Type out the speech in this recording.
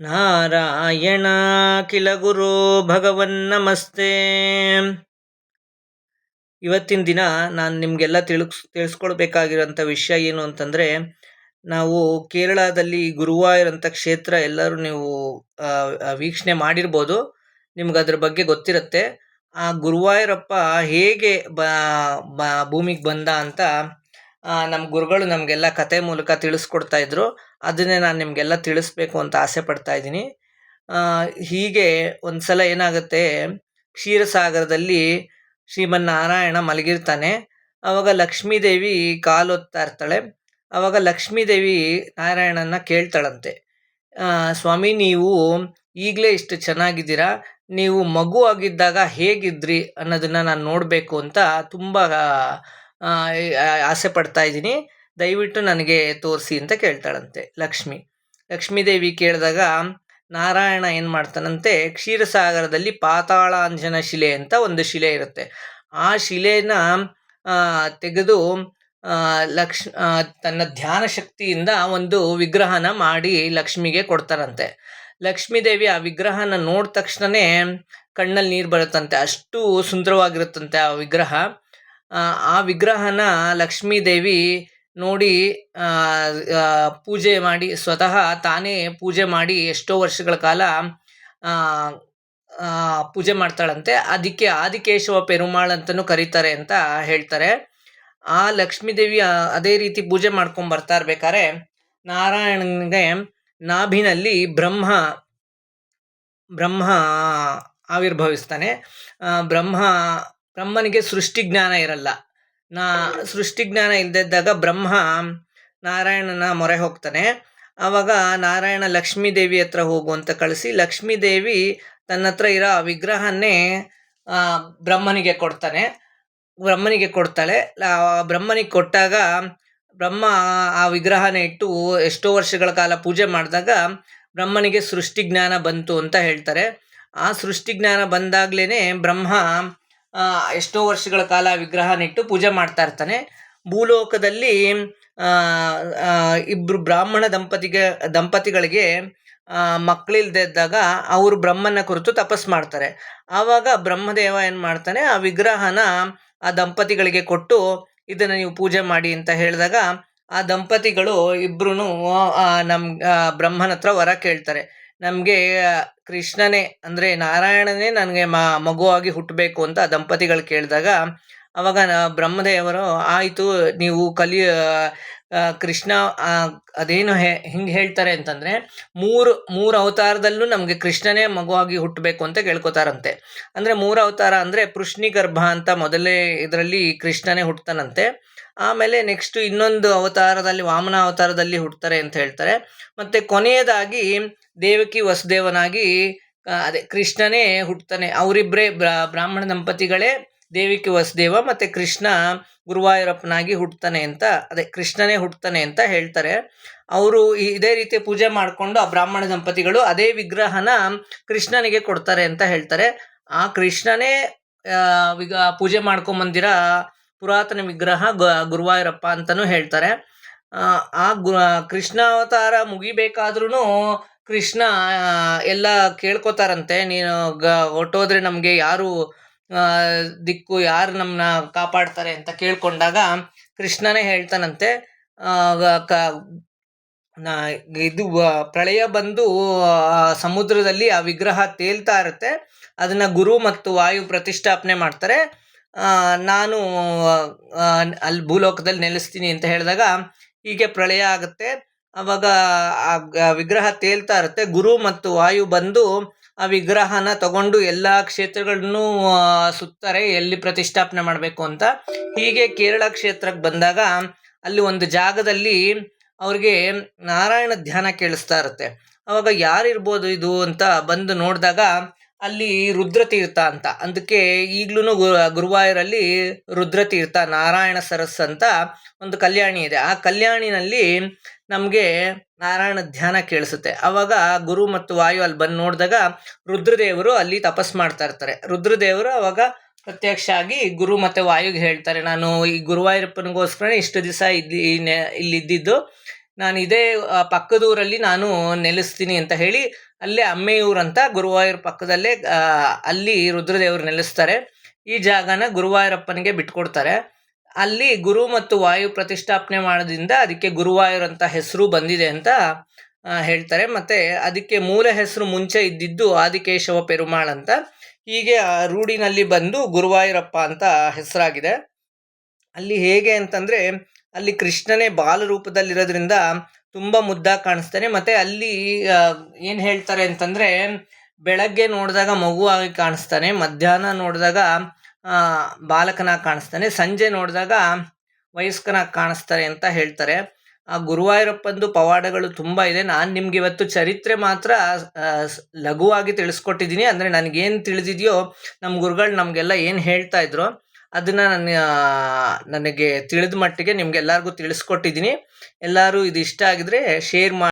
ನಾರಾಯಣ ಕಿಲ ಗುರು ಭಗವನ್ನಮಸ್ತೆ ಇವತ್ತಿನ ದಿನ ನಾನು ನಿಮಗೆಲ್ಲ ತಿಳಿಸ್ ತಿಳಿಸ್ಕೊಳ್ಬೇಕಾಗಿರೋಂಥ ವಿಷಯ ಏನು ಅಂತಂದರೆ, ನಾವು ಕೇರಳದಲ್ಲಿ ಗುರುವಾಯೂರ್ ಕ್ಷೇತ್ರ ಎಲ್ಲರೂ ನೀವು ವೀಕ್ಷಣೆ ಮಾಡಿರ್ಬೋದು. ನಿಮ್ಗೆ ಅದ್ರ ಬಗ್ಗೆ ಗೊತ್ತಿರುತ್ತೆ. ಆ ಗುರುವಾಯೂರಪ್ಪ ಹೇಗೆ ಬ- ಭೂಮಿಗೆ ಬಂದ ಅಂತ ನಮ್ಮ ಗುರುಗಳು ನಮಗೆಲ್ಲ ಕತೆ ಮೂಲಕ ತಿಳಿಸ್ಕೊಡ್ತಾ ಇದ್ರು. ಅದನ್ನೇ ನಾನು ನಿಮಗೆಲ್ಲ ತಿಳಿಸ್ಬೇಕು ಅಂತ ಆಸೆ ಪಡ್ತಾ ಇದ್ದೀನಿ. ಹೀಗೆ ಹೀಗೆ ಒಂದ್ಸಲ ಏನಾಗುತ್ತೆ, ಕ್ಷೀರಸಾಗರದಲ್ಲಿ ಶ್ರೀಮನ್ನಾರಾಯಣ ಮಲಗಿರ್ತಾನೆ. ಅವಾಗ ಲಕ್ಷ್ಮೀದೇವಿ ಕಾಲೊತ್ತಾ ಇರ್ತಾಳೆ. ಅವಾಗ ಲಕ್ಷ್ಮೀದೇವಿ ನಾರಾಯಣನ ಕೇಳ್ತಾಳಂತೆ. ಸ್ವಾಮಿ ನೀವು ಈಗಲೇ ಇಷ್ಟು ಚೆನ್ನಾಗಿದ್ದೀರಾ? ನೀವು ಮಗು ಆಗಿದ್ದಾಗ ಹೇಗಿದ್ರಿ ಅನ್ನೋದನ್ನ ನಾನು ನೋಡಬೇಕು ಅಂತ ತುಂಬ ಆಸೆ ಪಡ್ತಾ ಇದ್ದೀನಿ. ದಯವಿಟ್ಟು ನನಗೆ ತೋರಿಸಿ ಅಂತ ಕೇಳ್ತಾಳಂತೆ ಲಕ್ಷ್ಮಿ. ಲಕ್ಷ್ಮೀದೇವಿ ಕೇಳಿದಾಗ, ನಾರಾಯಣ ಏನು ಮಾಡ್ತಾನಂತೆ, ಕ್ಷೀರಸಾಗರದಲ್ಲಿ ಪಾತಾಳಾಂಜನ ಶಿಲೆ ಅಂತ ಒಂದು ಶಿಲೆ ಇರುತ್ತೆ. ಆ ಶಿಲೆನ ತೆಗೆದು ಲಕ್ಷ್ ತನ್ನ ಧ್ಯಾನ ಶಕ್ತಿಯಿಂದ ಒಂದು ವಿಗ್ರಹನ ಮಾಡಿ ಲಕ್ಷ್ಮಿಗೆ ಕೊಡ್ತಾರಂತೆ. ಲಕ್ಷ್ಮೀದೇವಿ ಆ ವಿಗ್ರಹನ ನೋಡಿದ ತಕ್ಷಣನೇ ಕಣ್ಣಲ್ಲಿ ನೀರು ಬರುತ್ತಂತೆ. ಅಷ್ಟು ಸುಂದರವಾಗಿರುತ್ತಂತೆ ಆ ವಿಗ್ರಹ. ಆ, ವಿಗ್ರಹನ ಲಕ್ಷ್ಮೀದೇವಿ ನೋಡಿ ಪೂಜೆ ಮಾಡಿ ಸ್ವತಃ ತಾನೇ ಪೂಜೆ ಮಾಡಿ ಎಷ್ಟೋ ವರ್ಷಗಳ ಕಾಲ ಪೂಜೆ ಮಾಡ್ತಾಳಂತೆ. ಅದಕ್ಕೆ ಆದಿಕೇಶವ ಪೆರುಮಾಳ್ ಅಂತಲೂ ಕರೀತಾರೆ ಅಂತ ಹೇಳ್ತಾರೆ. ಆ ಲಕ್ಷ್ಮೀದೇವಿ ಅದೇ ರೀತಿ ಪೂಜೆ ಮಾಡ್ಕೊಂಡು ಬರ್ತಾ ಇರ್ಬೇಕಾದ್ರೆ ನಾರಾಯಣನಿಗೆ ನಾಭಿನಲ್ಲಿ ಬ್ರಹ್ಮ ಬ್ರಹ್ಮ ಆವಿರ್ಭವಿಸ್ತಾನೆ. ಬ್ರಹ್ಮ ಬ್ರಹ್ಮನಿಗೆ ಸೃಷ್ಟಿ ಜ್ಞಾನ ಇರಲ್ಲ. ನಾ ಸೃಷ್ಟಿ ಜ್ಞಾನ ಇಲ್ಲದಿದ್ದಾಗ ಬ್ರಹ್ಮ ನಾರಾಯಣನ ಮೊರೆ ಹೋಗ್ತಾನೆ. ಆವಾಗ ನಾರಾಯಣ ಲಕ್ಷ್ಮೀ ದೇವಿ ಹತ್ರ ಹೋಗುವಂತ ಕಳಿಸಿ ಲಕ್ಷ್ಮೀ ದೇವಿ ತನ್ನ ಹತ್ರ ಇರೋ ವಿಗ್ರಹನ್ನೇ ಬ್ರಹ್ಮನಿಗೆ ಕೊಡ್ತಾನೆ. ಬ್ರಹ್ಮನಿಗೆ ಕೊಡ್ತಾಳೆ. ಬ್ರಹ್ಮನಿಗೆ ಕೊಟ್ಟಾಗ ಬ್ರಹ್ಮ ಆ ವಿಗ್ರಹನ ಇಟ್ಟು ಎಷ್ಟೋ ವರ್ಷಗಳ ಕಾಲ ಪೂಜೆ ಮಾಡಿದಾಗ ಬ್ರಹ್ಮನಿಗೆ ಸೃಷ್ಟಿ ಜ್ಞಾನ ಬಂತು ಅಂತ ಹೇಳ್ತಾರೆ. ಆ ಸೃಷ್ಟಿ ಜ್ಞಾನ ಬಂದಾಗ್ಲೇನೆ ಬ್ರಹ್ಮ ಎಷ್ಟೋ ವರ್ಷಗಳ ಕಾಲ ವಿಗ್ರಹನಿಟ್ಟು ಪೂಜೆ ಮಾಡ್ತಾ ಇರ್ತಾನೆ. ಭೂಲೋಕದಲ್ಲಿ ಇಬ್ರು ಬ್ರಾಹ್ಮಣ ದಂಪತಿಗೆ ದಂಪತಿಗಳಿಗೆ ಆ, ಮಕ್ಕಳಿಲ್ದೇ ಇದ್ದಾಗ ಅವರು ಬ್ರಹ್ಮನ ಕುರಿತು ತಪಸ್ ಮಾಡ್ತಾರೆ. ಆವಾಗ ಬ್ರಹ್ಮದೇವ ಏನು ಮಾಡ್ತಾನೆ ಆ ವಿಗ್ರಹನ ಆ ದಂಪತಿಗಳಿಗೆ ಕೊಟ್ಟು ಇದನ್ನು ನೀವು ಪೂಜೆ ಮಾಡಿ ಅಂತ ಹೇಳಿದಾಗ ಆ ದಂಪತಿಗಳು ಇಬ್ರು ನಮ್ಮ ಬ್ರಹ್ಮನ ಹತ್ರ ವರ ಕೇಳ್ತಾರೆ. ನಮಗೆ ಕೃಷ್ಣನೇ, ಅಂದರೆ ನಾರಾಯಣನೇ ನನಗೆ ಮ, ಮಗುವಾಗಿ ಹುಟ್ಟಬೇಕು ಅಂತ ದಂಪತಿಗಳು ಕೇಳಿದಾಗ, ಅವಾಗ ಬ್ರಹ್ಮದೇವರು, ಆಯಿತು, ನೀವು ಕಲಿಯ ಕೃಷ್ಣ ಅದೇನು ಹೇ, ಹಿಂಗೆ ಹೇಳ್ತಾರೆ ಅಂತಂದರೆ, ಮೂರು ಮೂರು ಅವತಾರದಲ್ಲೂ ನಮಗೆ ಕೃಷ್ಣನೇ ಮಗುವಾಗಿ ಹುಟ್ಟಬೇಕು ಅಂತ ಕೇಳ್ಕೊತಾರಂತೆ. ಅಂದರೆ ಮೂರು ಅವತಾರ ಅಂದರೆ ಪೃಷ್ಣಿ ಗರ್ಭ ಅಂತ ಮೊದಲೇ ಇದರಲ್ಲಿ ಕೃಷ್ಣನೇ ಹುಟ್ಟತಾನಂತೆ ಆಮೇಲೆ ನೆಕ್ಸ್ಟ್ ಇನ್ನೊಂದು ಅವತಾರದಲ್ಲಿ, ವಾಮನ ಅವತಾರದಲ್ಲಿ ಹುಟ್ಟತಾರೆ ಅಂತ ಹೇಳ್ತಾರೆ. ಮತ್ತೆ ಕೊನೆಯದಾಗಿ ದೇವಕಿ ವಸುದೇವನಾಗಿ ಅದೇ ಕೃಷ್ಣನೇ ಹುಟ್ಟುತ್ತಾನೆ. ಅವರಿಬ್ಬರೇ ಬ್ರಾಹ್ಮಣ ದಂಪತಿಗಳೇ ದೇವಿಕಿ ವಸುದೇವ ಮತ್ತೆ ಕೃಷ್ಣ ಗುರುವಾಯೂರಪ್ಪನಾಗಿ ಹುಟ್ಟುತ್ತಾನೆ ಅಂತ, ಅದೇ ಕೃಷ್ಣನೇ ಹುಟ್ಟುತ್ತಾನೆ ಅಂತ ಹೇಳ್ತಾರೆ. ಅವರು ಇದೇ ರೀತಿ ಪೂಜೆ ಮಾಡಿಕೊಂಡು ಆ ಬ್ರಾಹ್ಮಣ ದಂಪತಿಗಳು ಅದೇ ವಿಗ್ರಹನ ಕೃಷ್ಣನಿಗೆ ಕೊಡ್ತಾರೆ ಅಂತ ಹೇಳ್ತಾರೆ. ಆ ಕೃಷ್ಣನೇ ವಿಗ, ಪೂಜೆ ಮಾಡ್ಕೊಂಬಂದಿರ ಪುರಾತನ ವಿಗ್ರಹ ಗುರುವಾಯೂರಪ್ಪ ಅಂತಲೂ ಹೇಳ್ತಾರೆ. ಆ ಗು ಕೃಷ್ಣಾವತಾರ ಮುಗಿಬೇಕಾದ್ರೂ ಕೃಷ್ಣ ಎಲ್ಲ ಕೇಳ್ಕೊತಾರಂತೆ. ನೀನು ಗ ಹೊರ್ಟೋದ್ರೆ ನಮಗೆ ಯಾರು ದಿಕ್ಕು ಯಾರು ನಮ್ಮನ್ನ ಕಾಪಾಡ್ತಾರೆ ಅಂತ ಕೇಳ್ಕೊಂಡಾಗ ಕೃಷ್ಣನೇ ಹೇಳ್ತಾನಂತೆ. ಕ- ಇದು ಪ್ರಳಯ ಬಂದು ಸಮುದ್ರದಲ್ಲಿ ಆ ವಿಗ್ರಹ ತೇಲ್ತಾ ಇರುತ್ತೆ. ಅದನ್ನ ಗುರು ಮತ್ತು ವಾಯು ಪ್ರತಿಷ್ಠಾಪನೆ ಮಾಡ್ತಾರೆ. ನಾನು ಅಲ್ಲಿ ಭೂಲೋಕದಲ್ಲಿ ನೆಲೆಸ್ತೀನಿ ಅಂತ ಹೇಳಿದಾಗ ಹೀಗೆ ಪ್ರಳಯ ಆಗುತ್ತೆ. ಅವಾಗ ಆ ವಿಗ್ರಹ ತೇಲ್ತಾ ಇರುತ್ತೆ. ಗುರು ಮತ್ತು ವಾಯು ಬಂದು ಆ ವಿಗ್ರಹನ ತಗೊಂಡು ಎಲ್ಲ ಕ್ಷೇತ್ರಗಳನ್ನು ಸುತ್ತಾರೆ, ಎಲ್ಲಿ ಪ್ರತಿಷ್ಠಾಪನೆ ಮಾಡಬೇಕು ಅಂತ. ಹೀಗೆ ಕೇರಳ ಕ್ಷೇತ್ರಕ್ಕೆ ಬಂದಾಗ ಅಲ್ಲಿ ಒಂದು ಜಾಗದಲ್ಲಿ ಅವ್ರಿಗೆ ನಾರಾಯಣ ಧ್ಯಾನ ಕೇಳಿಸ್ತಾ ಇರುತ್ತೆ. ಅವಾಗ ಯಾರಿರ್ಬೋದು ಇದು ಅಂತ ಬಂದು ನೋಡಿದಾಗ ಅಲ್ಲಿ ರುದ್ರತೀರ್ಥ ಅಂತ. ಅದಕ್ಕೆ ಈಗ್ಲೂ ಗುರುವಾಯೂರಲ್ಲಿ ರುದ್ರತೀರ್ಥ ನಾರಾಯಣ ಸರಸ್ ಅಂತ ಒಂದು ಕಲ್ಯಾಣಿ ಇದೆ. ಆ ಕಲ್ಯಾಣಿನಲ್ಲಿ ನಮಗೆ ನಾರಾಯಣ ಧ್ಯಾನ ಕೇಳಿಸುತ್ತೆ. ಅವಾಗ ಗುರು ಮತ್ತು ವಾಯು ಅಲ್ಲಿ ಬಂದು ನೋಡಿದಾಗ ರುದ್ರದೇವರು ಅಲ್ಲಿ ತಪಸ್ ಮಾಡ್ತಾ ಇರ್ತಾರೆ. ರುದ್ರದೇವರು ಅವಾಗ ಪ್ರತ್ಯಕ್ಷ ಆಗಿ ಗುರು ಮತ್ತು ವಾಯುಗೆ ಹೇಳ್ತಾರೆ, ನಾನು ಈ ಗುರುವಾಯೂರಪ್ಪನಿಗೋಸ್ಕರ ಇಷ್ಟು ದಿವಸ ಇಲ್ಲಿ ನೆ- ಇಲ್ಲಿ ಇದ್ದಿದ್ದು ನಾನು ಇದೇ ಪಕ್ಕದೂರಲ್ಲಿ ನಾನು ನೆಲೆಸ್ತೀನಿ ಅಂತ ಹೇಳಿ ಅಲ್ಲೇ ಅಮ್ಮೆಯೂರಂತ ಗುರುವಾಯೂರ್ ಪಕ್ಕದಲ್ಲೇ ಅಲ್ಲಿ ರುದ್ರದೇವರು ನೆಲೆಸ್ತಾರೆ. ಈ ಜಾಗನ ಗುರುವಾಯೂರಪ್ಪನಿಗೆ ಬಿಟ್ಕೊಡ್ತಾರೆ. ಅಲ್ಲಿ ಗುರು ಮತ್ತು ವಾಯು ಪ್ರತಿಷ್ಠಾಪನೆ ಮಾಡೋದ್ರಿಂದ ಅದಕ್ಕೆ ಗುರುವಾಯೂರ್ ಅಂತ ಹೆಸರು ಬಂದಿದೆ ಅಂತ ಹೇಳ್ತಾರೆ. ಮತ್ತೆ ಅದಕ್ಕೆ ಮೂಲ ಹೆಸರು ಮುಂಚೆ ಇದ್ದಿದ್ದು ಆದಿಕೇಶವ ಪೆರುಮಾಳ್ ಅಂತ. ಹೀಗೆ, ಆ, ರೂಢಿನಲ್ಲಿ ಬಂದು ಗುರುವಾಯೂರಪ್ಪ ಅಂತ ಹೆಸರಾಗಿದೆ. ಅಲ್ಲಿ ಹೇಗೆ ಅಂತಂದ್ರೆ, ಅಲ್ಲಿ ಕೃಷ್ಣನೇ ಬಾಲ ರೂಪದಲ್ಲಿರೋದ್ರಿಂದ ತುಂಬಾ ಮುದ್ದಾಗಿ ಕಾಣಿಸ್ತಾನೆ. ಮತ್ತೆ ಅಲ್ಲಿ ಏನು ಹೇಳ್ತಾರೆ ಅಂತಂದ್ರೆ, ಬೆಳಗ್ಗೆ ನೋಡಿದಾಗ ಮಗುವಾಗಿ ಕಾಣಿಸ್ತಾನೆ, ಮಧ್ಯಾಹ್ನ ನೋಡಿದಾಗ ಬಾಲಕನಾಗಿ ಕಾಣಿಸ್ತಾನೆ, ಸಂಜೆ ನೋಡಿದಾಗ ವಯಸ್ಕನಾಗಿ ಕಾಣಿಸ್ತಾರೆ ಅಂತ ಹೇಳ್ತಾರೆ. ಆ, ಗುರುವಾಯೂರಪ್ಪಂದು ಪವಾಡಗಳು ತುಂಬ ಇದೆ. ನಾನು ನಿಮ್ಗೆ ಇವತ್ತು ಚರಿತ್ರೆ ಮಾತ್ರ ಲಘುವಾಗಿ ತಿಳಿಸ್ಕೊಟ್ಟಿದ್ದೀನಿ. ಅಂದರೆ ನನಗೇನು ತಿಳಿದಿದೆಯೋ ನಮ್ಮ ಗುರುಗಳು ನಮಗೆಲ್ಲ ಏನು ಹೇಳ್ತಾ ಇದ್ರು ಅದನ್ನ ನನ್ನ ನನಗೆ ತಿಳಿದ ಮಟ್ಟಿಗೆ ನಿಮ್ಗೆಲ್ಲರಿಗೂ ತಿಳಿಸ್ಕೊಟ್ಟಿದ್ದೀನಿ. ಎಲ್ಲರೂ ಇದು ಇಷ್ಟ ಆಗಿದ್ರೆ ಶೇರ್ ಮಾಡಿ.